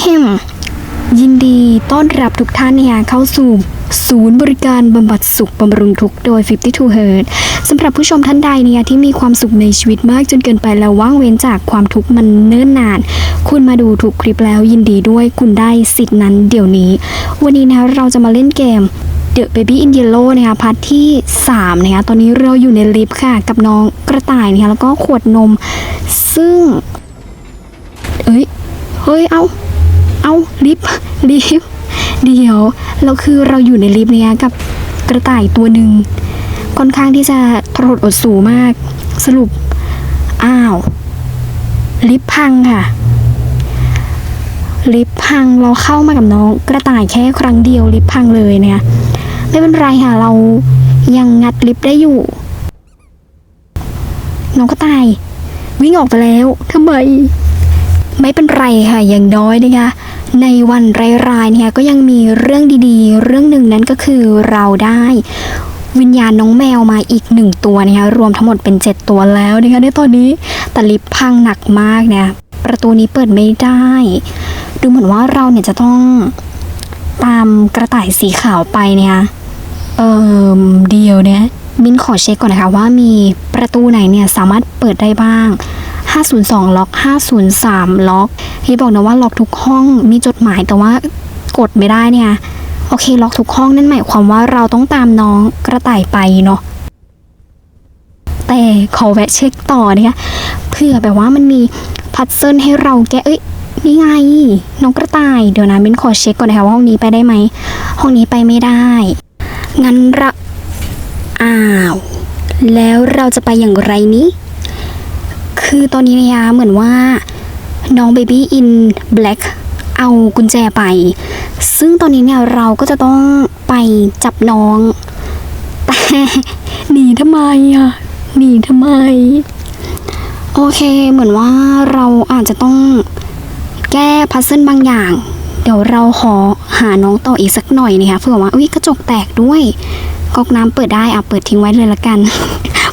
แฮมยินดีต้อนรับทุกท่านนะคะเข้าสู่ศูนย์บริการบำบัดสุขบำรุงทุกโดย 52 Hertz สำหรับผู้ชมท่านใดเนี่ยที่มีความสุขในชีวิตมากจนเกินไปแล้วว่างเว้นจากความทุกข์มันเนิ่นนาน คุณมาดูถูกคลิปแล้วยินดีด้วยคุณได้สิทธินั้นเดี๋ยวนี้ วันนี้นะคะเราจะมาเล่นเกม The Baby in Yellow นะคะพาร์ทที่ 3 นะคะตอนนี้เราอยู่ในลิฟต์ค่ะ กับน้องกระต่ายนะคะแล้วก็ขวดนม ซึ่ง เอ้ย เฮ้ย เอ้า เอาลิฟต์ลิฟต์เดี๋ยวเราคือเราอยู่ในลิฟต์เนี่ยกับกระต่ายตัวหนึ่งค่อนข้างที่จะทรหดอดสูมาก สรุป อ้าว ลิฟต์พังค่ะ ลิฟต์พังเราเข้ามากับน้องกระต่ายแค่ครั้งเดียวลิฟต์พังเลยเนี่ยไม่เป็นไรค่ะ เรายังงัดลิฟต์ได้อยู่ น้องกระต่าย วิ่งออกไปแล้วทำไมไม่เป็นไรค่ะ อย่างน้อยนะคะ ในวันร้ายๆเนี่ยก็ยังมีเรื่องดีๆ เรื่องหนึ่งนั้นก็คือเราได้วิญญาณน้องแมวมาอีกหนึ่งตัวนะคะรวมทั้งหมดเป็นเจ็ดตัวแล้วนะคะในตอนนี้แต่ลิฟพังหนักมากเนี่ยประตูนี้เปิดไม่ได้ ดูเหมือนว่าเราเนี่ยจะต้องตามกระต่ายสีขาวไปเนี่ยเออเดียวเนี่ยมินขอเช็คก่อนนะคะว่ามีประตูไหนเนี่ยสามารถเปิดได้บ้าง 502 ล็อก 503 ล็อกที่บอกนะว่าล็อกทุกห้องมีจดหมายแต่ว่ากดไม่ได้เนี่ยโอเค ล็อกทุกห้องนั่นหมายความว่าเราต้องตามน้องกระต่ายไปเนาะแต่ขอแวะเช็คต่อนี่ยเผื่อแบบว่ามันมีพัซเซิลให้เราแกเอ้ยนี่ไงน้องกระต่ายเดี๋ยวนะเบนขอเช็คก่อนนะคะว่าห้องนี้ไปได้ไหมห้องนี้ไปไม่ได้งั้นเราอ้าว แล้วเราจะไปอย่างไรนี้ คือตอนนี้นะคะเหมือนว่าน้อง Baby in Black เอากุญแจไป ซึ่งตอนนี้เนี่ยเราก็จะต้องไปจับน้อง แต่หนีทำไมอะหนีทำไม โอเคเหมือนว่าเราอาจจะต้องแก้พัซเซิลบางอย่าง เดี๋ยวเราขอหาน้องต่ออีกสักหน่อยนะคะเผื่อว่าอุ้ยกระจกแตกด้วยก๊อกน้ำเปิดได้อะเปิดทิ้งไว้เลยละกัน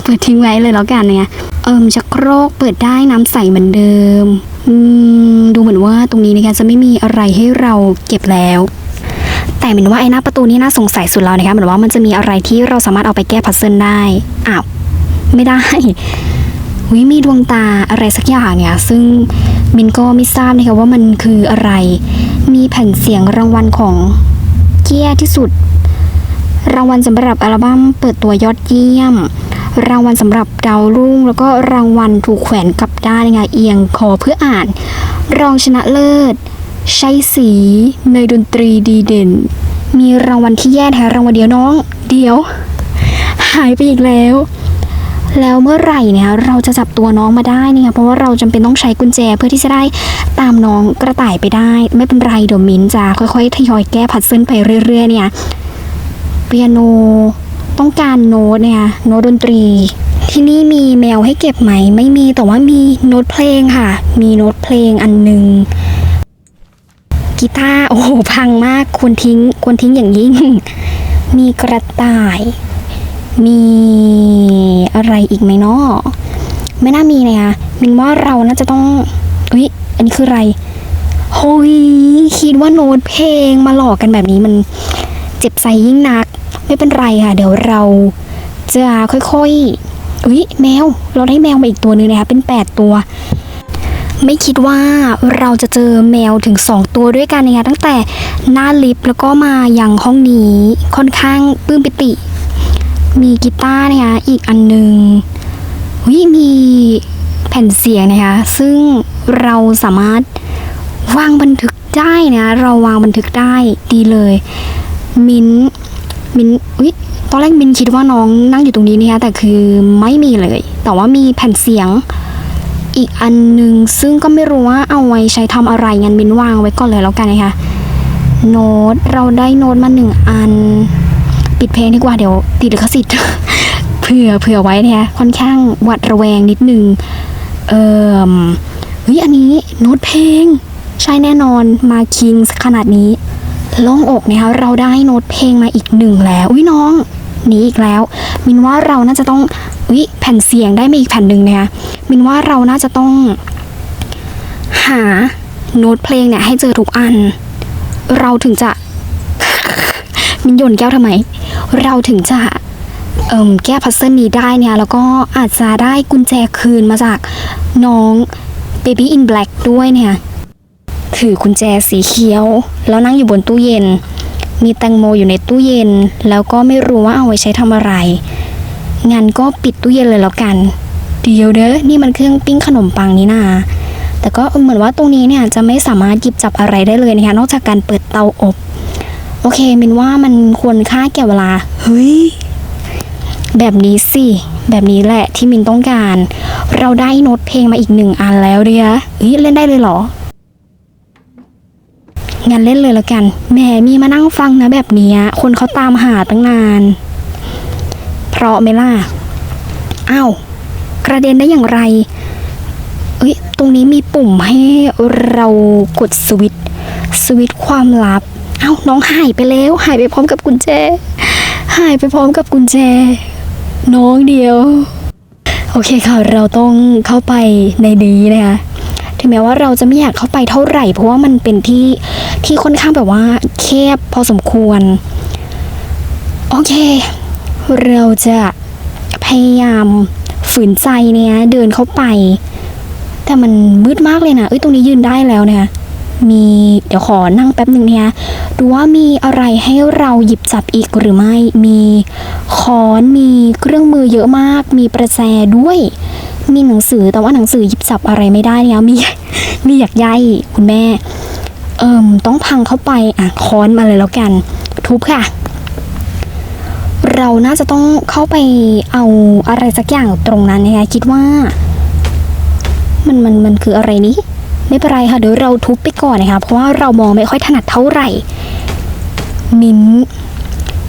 ปิดทิ้งไว้เลยแล้วกันเนี่ยเอิมชักโครกเปิดได้น้ำใสเหมือนเดิมดูเหมือนว่าตรงนี้นะคะจะไม่มีอะไรให้เราเก็บแล้วแต่เหมือนว่าไอ้หน้าประตูนี่น่าสงสัยสุดแล้วนะคะเหมือนว่ามันจะมีอะไรที่เราสามารถเอาไปแก้พัซเซิลได้อ้าวไม่ได้วิมีดวงตาอะไรสักอย่างเนี่ย ซึ่งมินก็ไม่ทราบนะคะว่ามันคืออะไร มีแผ่นเสียงรางวัลของเกียที่สุด รางวัลสำหรับอัลบั้มเปิดตัวยอดเยี่ยม รางวัลสำหรับดาวรุ่ง แล้วก็รางวัลถูกแขวนกับด้านนะคะเอียงคอเพื่ออ่าน รองชนะเลิศ ใช้สีในดนตรีดีเด่น มีรางวัลที่แย่แท้รางวัลเดียวน้อง เดียว หายไปอีกแล้ว แล้วเมื่อไหร่เนี่ยเราจะจับตัวน้องมาได้เนี่ยเพราะว่าเราจำเป็นต้องใช้กุญแจเพื่อที่จะได้ตามน้องกระต่ายไปได้ ไม่เป็นไรเดี๋ยวมิ้นจะค่อยๆทยอยแก้พัซเซิลไปเรื่อยๆเนี่ยเปียโน ต้องการโน้ตเนี่ยโน้ตดนตรี ที่นี่มีแมวให้เก็บไหม ไม่มีแต่ว่ามีโน้ตเพลงค่ะ มีโน้ตเพลงอันหนึ่งกีตาร์โอ้โหพังมากควรทิ้งควรทิ้งอย่างยิ่ง มีกระต่าย มีอะไรอีกไหมเนาะไม่น่ามีเลยค่ะมินว่าเราน่าจะต้องอุ้ยอันนี้คืออะไรโฮ้ยคิดว่าโน้ตเพลงมาหลอกกันแบบนี้มันเจ็บใจยิ่งนัก ไม่เป็นไรค่ะ เดี๋ยวเราจะค่อยๆอุ้ยแมว เราได้แมวมาอีกตัวหนึงนะคะ เป็นแปดตัว ไม่คิดว่าเราจะเจอแมวถึงสองตัวด้วยกันนะคะตั้งแต่หน้าลิฟต์แล้วก็มาอยังห้องนี้ค่อนข้างปลื้มปิติ มีกีตาร์นะคะอีกอันหนึ่งวิมีแผ่นเสียงนะคะ ซึ่งเราสามารถวางบันทึกได้นะ เราวางบันทึกได้ดีเลย มิ้น มินวิตอนแรกมินคิดว่าน้องนั่งอยู่ตรงนี้นะคะแต่คือไม่มีเลย แต่ว่ามีแผ่นเสียงอีกอันหนึ่งซึ่งก็ไม่รู้ว่าเอาไว้ใช้ทำอะไรงั้นมินวางไว้ก่อนเลยแล้วกันนะคะโน้ตเราได้โน้ตมาหนึ่งอัน ปิดเพลงดีกว่าเดี๋ยวติดลิขสิทธิ์เผื่อเผื่อไว้นี่ยค่อนข้างหวัดระแวงนิดนึงเอ่อเฮ้ยอันนี้โน้ตเพลง ใช่แน่นอนมาคิงขนาดนี้ โล่งอกนะคะเราได้โน้ตเพลงมาอีกหนึ่งแล้วอุ้ยน้องนีอีกแล้ว มินว่าเราน่าจะต้องอุ้ยแผ่นเสียงได้มาอีกแผ่นหนึ่งนะคะมินว่าเราน่าจะต้อง หาโน้ตเพลงเนี่ยให้เจอทุกอัน เราถึงจะ มินโยนแก้วทำไม เราถึงจะเอ่มแก้พัซเซิลนี้ได้เนี่ยแล้วก็อาจจะได้กุญแจคืนมาจากน้อง Baby in Black ด้วยเนี่ย ถือกุญแจสีเขียว แล้วนั่งอยู่บนตู้เย็น มีแตงโมอยู่ในตู้เย็น แล้วก็ไม่รู้ว่าเอาไว้ใช้ทำอะไร งั้นก็ปิดตู้เย็นเลยแล้วกัน เดี๋ยวเด้อนี่มันเครื่องปิ้งขนมปังนี่นาแต่ก็เหมือนว่าตรงนี้เนี่ยจะไม่สามารถหยิบจับอะไรได้เลยนะคะนอกจากการเปิดเตาอบ โอเคมินว่ามันควรค่าแก่เวลา เฮ้ย แบบนี้สิ แบบนี้แหละที่มินต้องการ เราได้โน้ตเพลงมาอีกหนึ่งอันแล้วเดียเฮ้ยเล่นได้เลยเหรอ งั้นเล่นเลยแล้วกัน แหมมีมานั่งฟังนะแบบนี้ คนเขาตามหาตั้งนาน เพราะไหมล่ะอ้าวกระเด็นได้อย่างไรเอ้ยตรงนี้มีปุ่มให้เรากดสวิตสวิตความลับ เอ้าน้องหายไปแล้ว หายไปพร้อมกับกุญแจ หายไปพร้อมกับกุญแจ น้องเดียว โอเคค่ะ เราต้องเข้าไปในนี้นะคะ ถึงแม้ว่าเราจะไม่อยากเข้าไปเท่าไหร่ เพราะว่ามันเป็นที่ที่ค่อนข้างแบบว่าแคบพอสมควร โอเค เราจะพยายามฝืนใจเนี่ยเดินเข้าไป แต่มันมืดมากเลยนะเอ้ยตรงนี้ยืนได้แล้วเนี่ย มีเดี๋ยวขอนั่งแป๊บหนึ่งนี่ยดูว่ามีอะไรให้เราหยิบจับอีกหรือไม่ มีค้อนมีเครื่องมือเยอะมาก มีประแจด้วย มีหนังสือแต่ว่าหนังสือหยิบจับอะไรไม่ได้เนี่ยมีมีอยากใยคุณแม่ เอิมต้องพังเข้าไปอะค้อนมาเลยแล้วกัน ทุบค่ะ เราน่าจะต้องเข้าไปเอาอะไรสักอย่างตรงนั้นนะคะคิดว่า มันมันมันคืออะไรนี้ ไม่เป็นไรค่ะ เดี๋ยวเราทุบไปก่อนนะคะเพราะว่าเรามองไม่ค่อยถนัดเท่าไหร่ มิน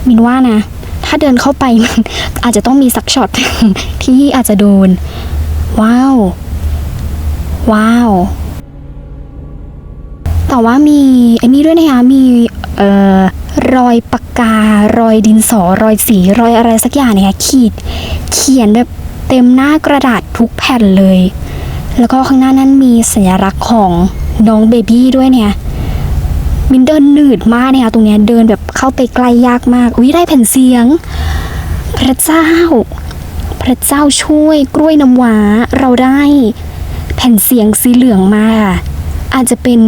มินว่านะ ถ้าเดินเข้าไปมันอาจจะต้องมีสักช็อตที่อาจจะโดน ว้าว ว้าว แต่ว่ามีอันนี้ด้วยนะคะมีเอ่อรอยปากการอยดินสอรอยสีรอยอะไรสักอย่างเนี่ยขีด เขียนแบบเต็มหน้ากระดาษทุกแผ่นเลย แล้วก็ข้างหน้านั้นมีสัญลักษณ์ของน้องเบบี้ด้วยเนี่ยมินเดินหนืดมากเนี่ยตรงเนี้ยเดินแบบเข้าไปใกล้ยากมาก อุ้ยได้แผ่นเสียง พระเจ้า พระเจ้าช่วยกล้วยน้ำว้าเราได้แผ่นเสียงสีเหลืองมา อาจจะเป็น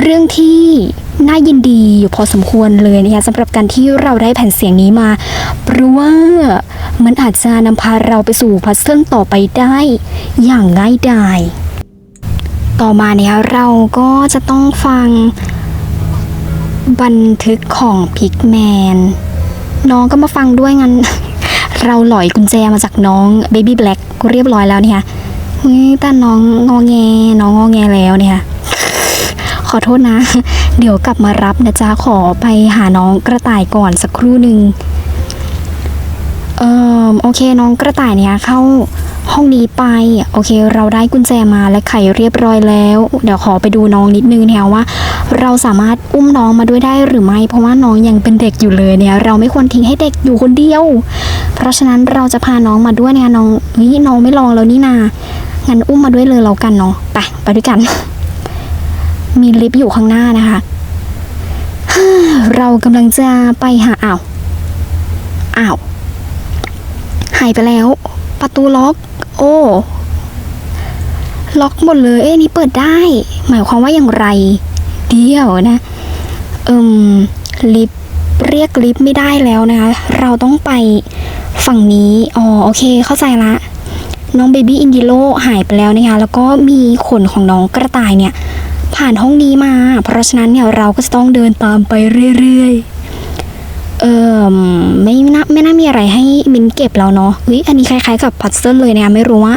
เรื่องที่น่ายินดีอยู่พอสมควรเลยนะคะสำหรับการที่เราได้แผ่นเสียงนี้มาเพราะว่า มันอาจจะนำพาเราไปสู่พัซเซิลต่อไปได้ อย่างง่ายดายต่อมาเนี่ยเราก็จะต้องฟัง บันทึกของพิกแมน น้องก็มาฟังด้วยงั้น เราหลอยกุญแจมาจากน้อง Baby Black เรียบร้อยแล้วเนี่ยเฮ้ยแต่น้องงอแง น้องงอแงแล้วเนี่ย ขอโทษนะ เดี๋ยวกลับมารับนะจ๊ะขอไปหาน้องกระต่ายก่อนสักครู่หนึ่ง เออโอเคน้องกระต่ายเนี่ยเข้าห้องนี้ไป โอเค เราได้กุญแจมาและไขเรียบร้อยแล้ว เดี๋ยวขอไปดูน้องนิดนึงเนี่ยว่า เราสามารถอุ้มน้องมาด้วยได้หรือไม่ เพราะว่าน้องยังเป็นเด็กอยู่เลยเนี่ย เราไม่ควรทิ้งให้เด็กอยู่คนเดียว เพราะฉะนั้นเราจะพาน้องมาด้วยเนี่ยน้องนี่น้องไม่ลองแล้วนี่นางั้นอุ้มมาด้วยเลยแล้วกันเนาะไปไปด้วยกัน มีลิฟต์อยู่ข้างหน้านะคะเรากำลังจะไปหาอ้าวอ้าว หายไปแล้ว ประตูล็อก โอ้ล็อกหมดเลย เอ้นี่เปิดได้ หมายความว่าอย่างไร เดียวนะเอิมลิฟเรียกลิฟไม่ได้แล้วนะคะ เราต้องไปฝั่งนี้ อ๋อ โอเค เข้าใจละ น้องเบบี้อินดิโลหายไปแล้วนะคะ แล้วก็มีขนของน้องกระต่ายเนี่ย ผ่านห้องนี้มา เพราะฉะนั้นเนี่ยเราก็จะต้องเดินตามไปเรื่อยๆ เออไม่น่าไม่น่ามีอะไรให้มินเก็บแล้วเนาะเฮ้ยอันนี้คล้ายๆกับพัซเซิลเลยเนี่ยไม่รู้ว่า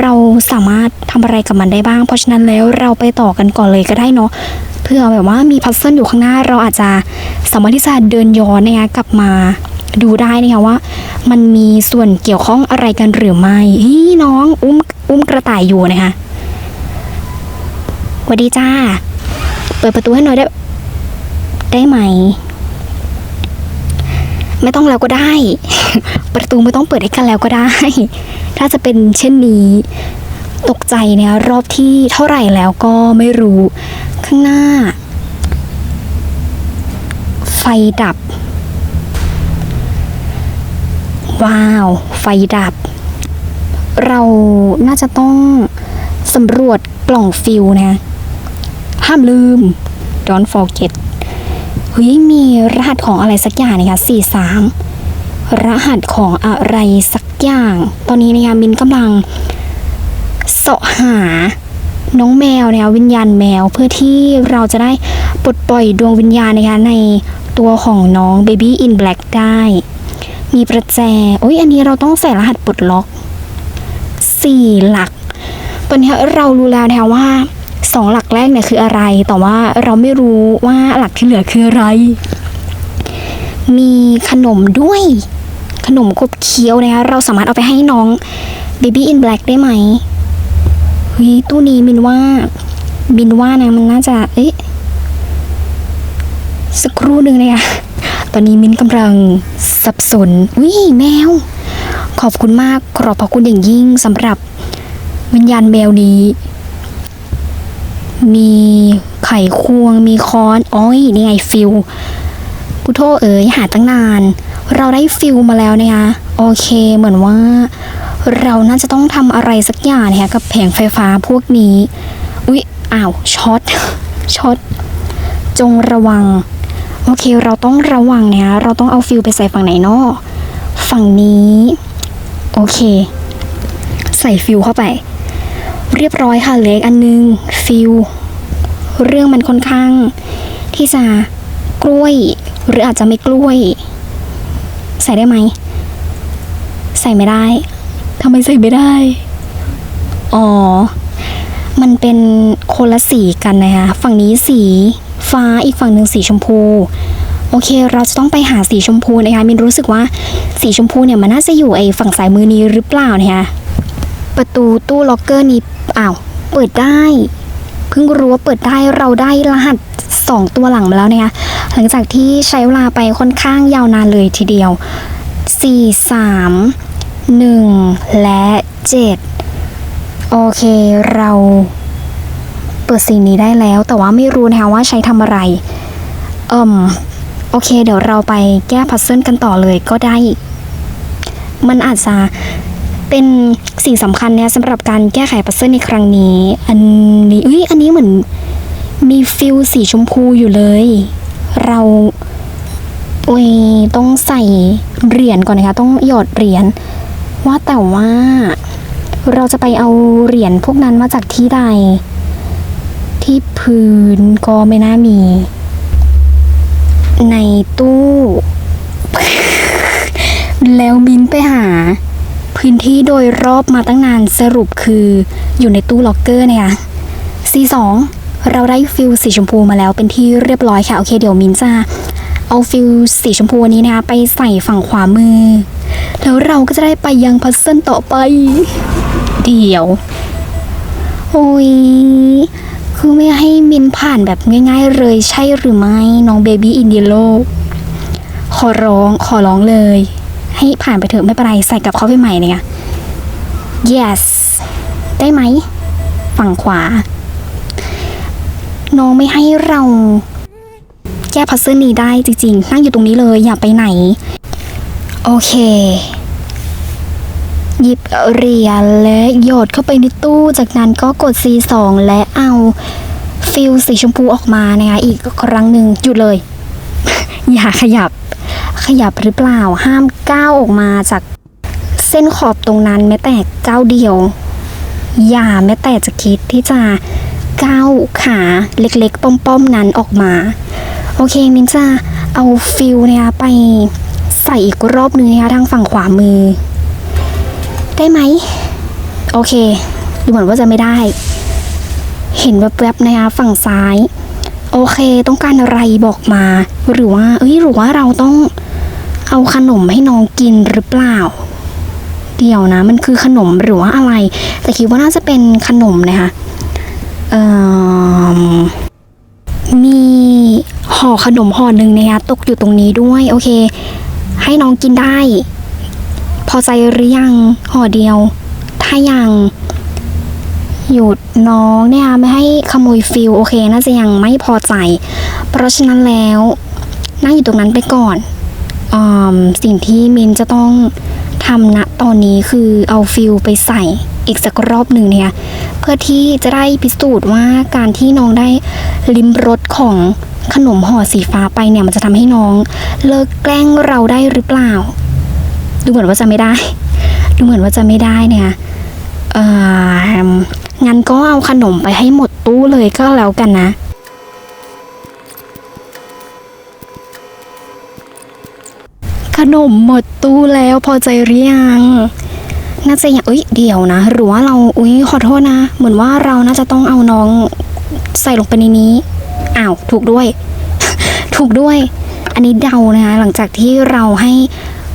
เราสามารถทำอะไรกับมันได้บ้าง เพราะฉะนั้นแล้วเราไปต่อกันก่อนเลยก็ได้เนาะเพื่อแบบว่ามีพัซเซิลอยู่ข้างหน้าเราอาจจะสามารถที่จะเดินย้อนนะคะกลับมาดูได้นะคะว่า มันมีส่วนเกี่ยวข้องอะไรกันหรือไม่เฮ้ยน้องอุ้มอุ้มกระต่ายอยู่นะคะสวัสดีจ้า เปิดประตูให้หน่อยได้ ได้ไหม ไม่ต้องแล้วก็ได้ ประตูไม่ต้องเปิดให้กันแล้วก็ได้ ถ้าจะเป็นเช่นนี้ ตกใจเนี่ยรอบที่เท่าไหร่แล้วก็ไม่รู้ ข้างหน้า ไฟดับ ว้าว ไฟดับ เราน่าจะต้องสำรวจกล่องฟิลนะ ห้ามลืม don't forget เฮ้ยมีรหัสของอะไรสักอย่างนะคะ43รหัสของอะไรสักอย่าง ตอนนี้นะคะมินกำลังเสาะหาน้องแมวนะคะวิญญาณแมวเพื่อที่เราจะได้ปลดปล่อยดวงวิญญาณนะคะในตัวของน้อง Baby in Black ได้ มีประแจโอ้ยอันนี้เราต้องใส่รหัสปลดล็อกสี่หลัก ตอนนี้เรารู้แล้วนะคะว่า สองหลักแรกเนี่ยคืออะไร แต่ว่าเราไม่รู้ว่าหลักที่เหลือคืออะไร มีขนมด้วย ขนมขบเคี้ยวนะคะ เราสามารถเอาไปให้น้อง Baby in Black ได้ไหมเฮ้ยตู้นี้มินว่า บินว่านะมันน่าจะ เอ๊ะ สักครู่หนึ่งเลยอะตอนนี้มินกำลังสับสนวิแมว ขอบคุณมากขอบพระคุณอย่างยิ่งสำหรับวิญญาณแมวนี้ มีไข่ควง มีค้อนอ้อยนี่ไงฟิลพุทโธเอ๋ยหาตั้งนาน เราได้ฟิลมาแล้วนะคะโอเคเหมือนว่า เราน่าจะต้องทำอะไรสักอย่างนะคะกับแผงไฟฟ้าพวกนี้ อุ๊ยอ้าวช็อตช็อตจงระวัง โอเคเราต้องระวังนะคะเราต้องเอาฟิลไปใส่ฝั่งไหนเนาะฝั่งนี้ โอเค ใส่ฟิลเข้าไป เรียบร้อยค่ะเหล็กอันนึง ฟิลเรื่องมันค่อนข้าง ที่จะกล้วย หรืออาจจะไม่กล้วย ใส่ได้ไหม ใส่ไม่ได้ทำไมใส่ไม่ได้ อ๋อ มันเป็นคนละสีกันนะคะฝั่งนี้สีฟ้าอีกฝั่งหนึ่งสีชมพู โอเค เราจะต้องไปหาสีชมพูนะคะมินรู้สึกว่าสีชมพูเนี่ยมันน่าจะอยู่ไอ้ฝั่งซ้ายมือนี้หรือเปล่านะคะประตูตู้ล็อกเกอร์นี้อ้าวเปิดได้ เพิ่งรู้ว่าเปิดได้เราได้รหัสสองตัวหลังมาแล้วนะคะหลังจากที่ใช้เวลาไปค่อนข้างยาวนานเลยทีเดียว 4 3 1 และ 7 โอเคเราเปิดสิ่งนี้ได้แล้ว แต่ว่าไม่รู้นะคะว่าใช้ทำอะไรเอ่มโอเค เดี๋ยวเราไปแก้พัซเซิลกันต่อเลยก็ได้ มันอาจจะ เป็นสิ่งสำคัญเนี่ยสำหรับการแก้ไขพัซเซิลในครั้งนี้ อันนี้เอ้ยอันนี้เหมือนมีฟิลสีชมพูอยู่เลย เราโอ้ยต้องใส่เหรียญก่อนนะคะ ต้องหยอดเหรียญว่าแต่ว่า เราจะไปเอาเหรียญพวกนั้นมาจากที่ใด ที่พื้นก็ไม่น่ามี ในตู้ แล้วมินไปหา พื้นที่โดยรอบมาตั้งนานสรุปคืออยู่ในตู้ล็อกเกอร์เนี่ย C2 เราได้ฟิลสีชมพูมาแล้วเป็นที่เรียบร้อยค่ะ โอเคเดี๋ยวมินจะเอาฟิลสีชมพูนี้นะคะไปใส่ฝั่งขวามือ แล้วเราก็จะได้ไปยังพัซเซิลต่อไป เดี๋ยว โอ้ย คือไม่ให้มินผ่านแบบง่ายๆเลยใช่หรือไม่ น้องเบบี้อินเดียโลขอร้องขอร้องเลย ให้ผ่านไปเถอะไม่เป็นไรใส่กับเข้าไปใหม่เนี่ย yes ได้ไหม ฝั่งขวา น้องไม่ให้เรา แก้พัซเซิลนี้ได้จริงๆ นั่งอยู่ตรงนี้เลยอย่าไปไหน โอเคหยิบเหรียญและหยดเข้าไปในตู้ จากนั้นก็กด C2 และเอาฟิลสีชมพูออกมานะคะอีกครั้งหนึ่งหยุดเลย อย่าขยับ ขยับหรือเปล่าห้ามก้าวออกมาจากเส้นขอบตรงนั้นแม้แต่ก้าวเดียว อย่าแม้แต่จะคิดที่จะก้าวขาเล็กๆ ป้อมๆนั้นออกมา โอเคมินจะเอาฟิลเนี่ยไปใส่อีกรอบนึงนะคะทางฝั่งขวามือ ได้ไหม โอเค ดูเหมือนว่าจะไม่ได้ เห็นแวบๆนะคะฝั่งซ้าย โอเค ต้องการอะไรบอกมา หรือว่า เอ้ย หรือว่าเราต้องเอาขนมให้น้องกินหรือเปล่า เดี๋ยวนะ มันคือขนมหรือว่าอะไร แต่คิดว่าน่าจะเป็นขนมนะคะเอ่อมีห่อขนมห่อหนึ่งนะคะตกอยู่ตรงนี้ด้วย โอเค ให้น้องกินได้ พอใจหรือยังห่อเดียว ถ้ายัง หยุดน้องเนี่ยไม่ให้ขโมยฟิลโอเคน่าจะยังไม่พอใจ เพราะฉะนั้นแล้วนั่งอยู่ตรงนั้นไปก่อนอมสิ่งที่มินจะต้องทำณตอนนี้คือเอาฟิลไปใส่อีกสักรอบหนึ่งเนี่ยเพื่อที่จะได้พิสูจน์ว่าการที่น้องได้ลิ้มรสของขนมห่อสีฟ้าไปเนี่ยมันจะทำให้น้องเลิกแกล้งเราได้หรือเปล่า ดูเหมือนว่าจะไม่ได้ ดูเหมือนว่าจะไม่ได้เนี่ยเอ่อ งั้นก็เอาขนมไปให้หมดตู้เลยก็แล้วกันนะ ขนมหมดตู้แล้วพอใจหรือยังน่าจะอยังเอ้ยเดี๋ยวนะ หรือว่าเราอุ้ยขอโทษนะ เหมือนว่าเราน่าจะต้องเอาน้องใส่ลงไปในนี้อ้าวถูกด้วย ถูกด้วย อันนี้เดานะคะหลังจากที่เราให้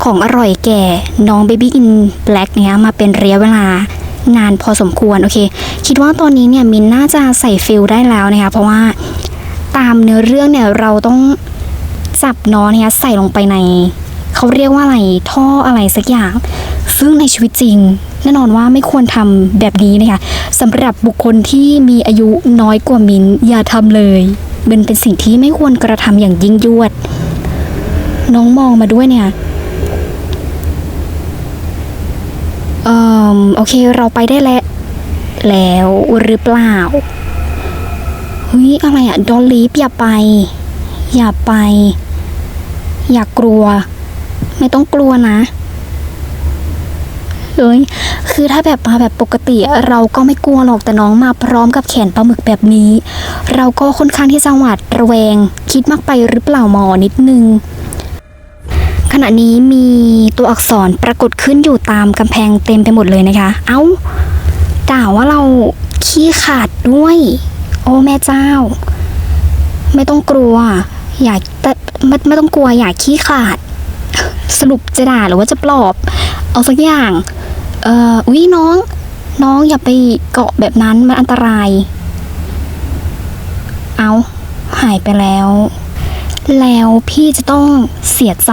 ของอร่อยแก่น้อง Baby in Black เนี่ยมาเป็นระยะเวลา นานพอสมควรโอเค คิดว่าตอนนี้เนี่ยมินน่าจะใส่ฟิลได้แล้วนะคะเพราะว่าตามเนื้อเรื่องเนี่ยเราต้องจับน้องเนี่ยใส่ลงไปในเขาเรียกว่าอะไรท่ออะไรสักอย่าง ซึ่งในชีวิตจริง แน่นอนว่าไม่ควรทำแบบนี้นะคะสำหรับบุคคลที่มีอายุน้อยกว่ามินอย่าทำเลยมันเป็นสิ่งที่ไม่ควรกระทำอย่างยิ่งยวด น้องมองมาด้วยเนี่ย อ่อโอเคเราไปได้แล้วแล้วหรือเปล่าเฮ้ยอะไรอะดอลลีฟอย่าไป อย่าไป อย่ากลัว ไม่ต้องกลัวนะเอ้ยคือถ้าแบบมาแบบปกติเราก็ไม่กลัวหรอกแต่น้องมาพร้อมกับแขนปลาหมึกแบบนี้ เราก็ค่อนข้างที่จะหวาดระแวง คิดมากไปหรือเปล่าหมอนิดนึง ขณะนี้มีตัวอักษรปรากฏขึ้นอยู่ตามกำแพงเต็มไปหมดเลยนะคะ เอ้ากล่าวว่าเราขี้ขาดด้วย โอ้แม่เจ้า ไม่ต้องกลัว อย่าแต่ไม่ไม่ต้องกลัวอย่าขี้ขาด สรุปจะด่าหรือว่าจะปลอบ เอาสักอย่าง เอ่ออุ้ยน้อง น้องอย่าไปเกาะแบบนั้นมันอันตราย เอาหายไปแล้ว แล้วพี่จะต้องเสียใจ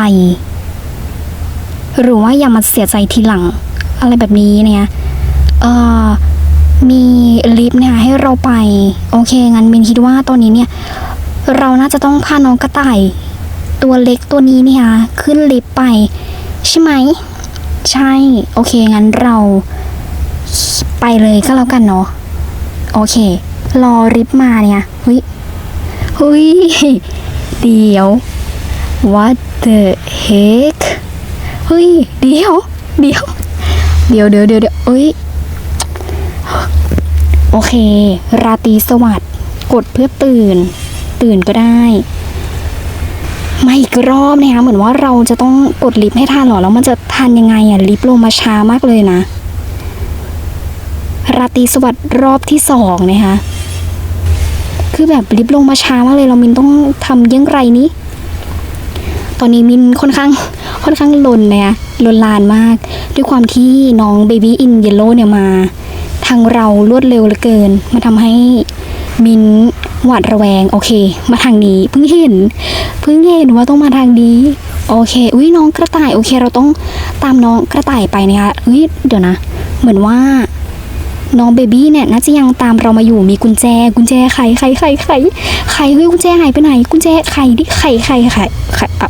หรือว่าอย่ามาเสียใจทีหลัง อะไรแบบนี้เนี่ยเออมีลิฟต์เนี่ยให้เราไป โอเค งั้นมินคิดว่าตอนนี้เนี่ย เราน่าจะต้องพาน้องกระต่าย ตัวเล็กตัวนี้เนี่ยขึ้นลิฟต์ไป ใช่ไหม ใช่ โอเค งั้นเราไปเลยก็แล้วกันเนาะโอเค รอริฟต์มาเนี่ยเฮ้ยเฮ้ย เดี๋ยว what the heck เฮ้ย เดี๋ยว เดี๋ยว เดี๋ยวเดี๋ยวเดี๋ยวเดี๋ยวเอ้ย โอเค ราตรีสวัสดิ์กดเพื่อตื่น ตื่นก็ได้ม่อีกรอบนะคะเหมือนว่าเราจะต้องกดลิฟต์ให้ทันหรอ แล้วมันจะทันยังไงอะลิฟต์ลงมาช้ามากเลยนะ ราตรีสวัสดิ์รอบที่สองนะคะ คือแบบลิฟลงมาช้ามากเลยเรามินต้องทำอยังไรนี้ ตอนนี้มินค่อนข้างค่อนข้างลนนะคะลนลานมาก ด้วยความที่น้องเบบี้อินเยลโล่เนี่ยมา ทางเรารวดเร็วเหลือเกิน มาทำให้มินหวาดระแวง โอเค มาทางนี้เพิ่งเห็นเพิ่งเห็นว่าต้องมาทางนี้โอเคอุ้ยน้องกระต่ายโอเค เราต้องตามน้องกระต่ายไปนะคะเฮ้ยเดี๋ยวนะ เหมือนว่า น้องเบบี้เนี่ยน่าจะยังตามเรามาอยู่มีกุญแจ กุญแจไขไขไขไขไขเฮ้ยกุญแจหายไปไหน กุญแจไขดิไขไขไขไขอะ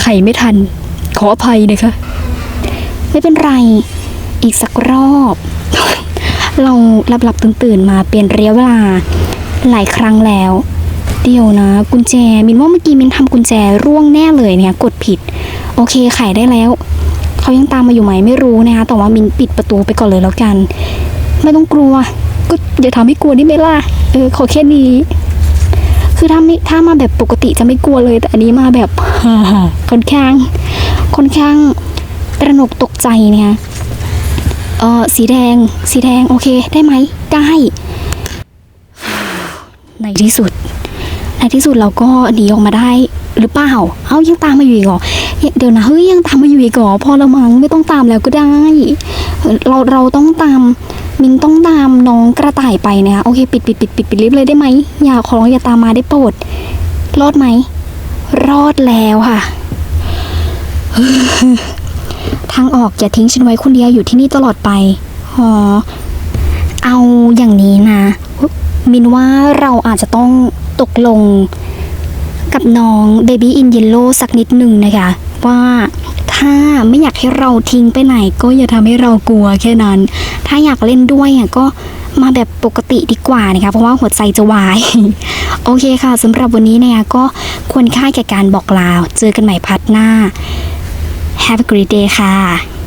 ไขไม่ทัน ขออภัยนะคะไม่เป็นไร อีกสักรอบ เราหลับหลับตื่นตื่นมาเป็นระยะเวลา หลายครั้งแล้ว เดี๋ยวนะ กุญแจมินว่าเมื่อกี้มินทำกุญแจร่วงแน่เลยเนี่ย กดผิด โอเคไขได้แล้ว เขายังตามมาอยู่ไหมไม่รู้นะคะแต่ว่ามินปิดประตูไปก่อนเลยแล้วกัน ไม่ต้องกลัว ก็อย่าทำให้กลัวได้ไหมล่ะเออขอแค่นี้ คือถ้าไม่ถ้ามาแบบปกติจะไม่กลัวเลย แต่อันนี้มาแบบค่อนข้างค่อนข้างตระหนกตกใจเนี่ยเออสีแดง สีแดงโอเค ได้ไหมได้ในที่สุดในที่สุดเราก็หนีออกมาได้หรือเปล่า เอ้ายังตามมาอยู่อีกเหรอ เดี๋ยวนะเฮ้ยยังตามมาอยู่อีกเหรอพอละมั้งไม่ต้องตามแล้วก็ได้ เราเราต้องตามมินต้องตามน้องกระต่ายไปนะคะโอเคปิดปิดปิดปิดปิดลิฟต์เลยได้ไหมอย่าขอร้องอย่าตามมาได้โปรดรอดไหมรอดแล้วค่ะทางออกอย่าทิ้งฉันไว้คนเดียวอยู่ที่นี่ตลอดไปอ๋อเอาอย่างนี้นะมินว่าเราอาจจะต้องตกลงกับน้อง Baby in Yellow สักนิดหนึ่งนะคะ ว่าถ้าไม่อยากให้เราทิ้งไปไหน ก็อย่าทำให้เรากลัวแค่นั้น ถ้าอยากเล่นด้วยอะก็มาแบบปกติดีกว่านะคะเพราะว่าหัวใจจะวาย โอเคค่ะสำหรับวันนี้เนี่ยก็ควรค่าแก่การบอกลาเจอกันใหม่พัดหน้า Have a great day ค่ะ